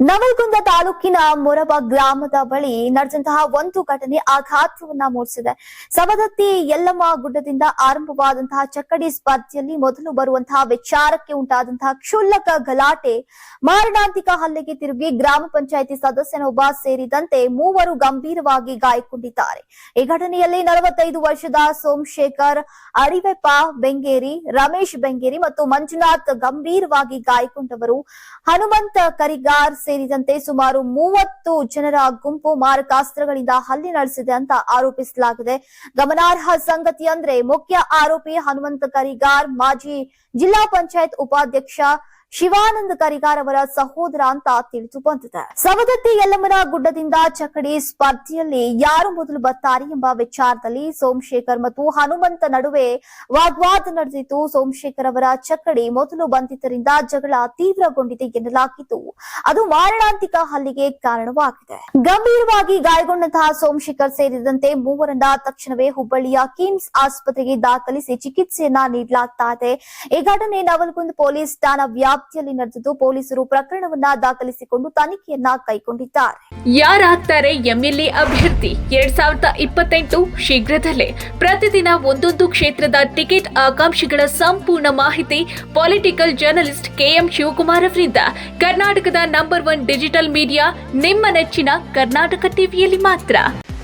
ನವಲಗುಂದ ತಾಲೂಕಿನ ಮೊರಬ ಗ್ರಾಮದ ಬಳಿ ನಡೆದಂತಹ ಒಂದು ಘಟನೆ ಆಘಾತವನ್ನ ಮೂಡಿಸಿದೆ. ಸವದತ್ತಿ ಯಲ್ಲಮ್ಮ ಗುಡ್ಡದಿಂದ ಆರಂಭವಾದಂತಹ ಚಕ್ಕಡಿ ಸ್ಪರ್ಧೆಯಲ್ಲಿ ಮೊದಲು ಬರುವಂತಹ ವಿಚಾರಕ್ಕೆ ಉಂಟಾದಂತಹ ಕ್ಷುಲ್ಲಕ ಗಲಾಟೆ ಮಾರಣಾಂತಿಕ ಹಲ್ಲೆಗೆ ತಿರುಗಿ ಗ್ರಾಮ ಪಂಚಾಯಿತಿ ಸದಸ್ಯನೊಬ್ಬ ಸೇರಿದಂತೆ ಮೂವರು ಗಂಭೀರವಾಗಿ ಗಾಯಗೊಂಡಿದ್ದಾರೆ. ಈ ಘಟನೆಯಲ್ಲಿ ನಲವತ್ತೈದು ವರ್ಷದ ಸೋಮಶೇಖರ್, ಅರಿವೆಪ್ಪ ಬೆಂಗೇರಿ, ರಮೇಶ್ ಬೆಂಗೇರಿ ಮತ್ತು ಮಂಜುನಾಥ್ ಗಂಭೀರವಾಗಿ ಗಾಯಗೊಂಡವರು ಹನುಮಂತ ಕರಿಗಾರ್ ಸೇರಿದಂತೆ ಸುಮಾರು ಮೂವತ್ತು ಜನರ ಗುಂಪು ಮಾರಕಾಸ್ತ್ರಗಳಿಂದ ಹಲ್ಲೆ ನಡೆಸಿದೆ ಅಂತ ಆರೋಪಿಸಲಾಗಿದೆ. ಗಮನಾರ್ಹ ಸಂಗತಿ ಅಂದ್ರೆ ಮುಖ್ಯ ಆರೋಪಿ ಹನುಮಂತ ಕರಿಗಾರ್, ಮಾಜಿ ಜಿಲ್ಲಾ ಪಂಚಾಯತ್ ಉಪಾಧ್ಯಕ್ಷ ಶಿವಾನಂದ ಕರಿಗಾರ್ ಅವರ ಸಹೋದರ ಅಂತ ತಿಳಿದು ಬಂದಿದೆ. ಸವದತ್ತಿ ಯಲ್ಲಮ್ಮನ ಗುಡ್ಡದಿಂದ ಚಕಡಿ ಸ್ಪರ್ಧೆಯಲ್ಲಿ ಯಾರು ಮೊದಲು ಬರ್ತಾರೆ ಎಂಬ ವಿಚಾರದಲ್ಲಿ ಸೋಮಶೇಖರ್ ಮತ್ತು ಹನುಮಂತ ನಡುವೆ ವಾಗ್ವಾದ ನಡೆದಿತ್ತು ಸೋಮಶೇಖರ್ ಅವರ ಚಕಡಿ ಮೊದಲು ಬಂದಿದ್ದರಿಂದ ಜಗಳ ತೀವ್ರಗೊಂಡಿದೆ ಎನ್ನಲಾಗಿದ್ದು, ಅದು ಮಾರಣಾಂತಿಕ ಹಲ್ಲಿಗೆ ಕಾರಣವಾಗಿದೆ. ಗಂಭೀರವಾಗಿ ಗಾಯಗೊಂಡಂತಹ ಸೋಮಶೇಖರ್ ಸೇರಿದಂತೆ ಮೂವರನ್ನ ತಕ್ಷಣವೇ ಹುಬ್ಬಳ್ಳಿಯ ಕಿಮ್ಸ್ ಆಸ್ಪತ್ರೆಗೆ ದಾಖಲಿಸಿ ಚಿಕಿತ್ಸೆಯನ್ನ ನೀಡಲಾಗ್ತಾ ಈ ಘಟನೆ ನವಲಗುಂದ ಪೊಲೀಸ್ ಠಾಣಾ ವ್ಯಾಪ್ತಿಯಲ್ಲಿ ನಡೆದಿದ್ದು ಪೊಲೀಸರು ಪ್ರಕರಣವನ್ನ ದಾಖಲಿಸಿಕೊಂಡು ತನಿಖೆಯನ್ನ ಕೈಗೊಂಡಿದ್ದಾರೆ. ಯಾರಾಗ್ತಾರೆ ಎಂಎಲ್ಎ ಅಭ್ಯರ್ಥಿ? ಎರಡ್ ಸಾವಿರದ ಇಪ್ಪತ್ತೆಂಟು ಶೀಘ್ರದಲ್ಲೇ. ಪ್ರತಿದಿನ ಒಂದೊಂದು ಕ್ಷೇತ್ರದ ಟಿಕೆಟ್ ಆಕಾಂಕ್ಷಿಗಳ ಸಂಪೂರ್ಣ ಮಾಹಿತಿ ಪೊಲಿಟಿಕಲ್ ಜರ್ನಲಿಸ್ಟ್ ಕೆಎಂ ಶಿವಕುಮಾರ್ ಅವರಿಂದ. ಕರ್ನಾಟಕದ ನಂಬರ್ ಒನ್ ಡಿಜಿಟಲ್ ಮೀಡಿಯಾ ನಿಮ್ಮ ನೆಚ್ಚಿನ ಕರ್ನಾಟಕ ಟಿವಿಯಲ್ಲಿ ಮಾತ್ರ.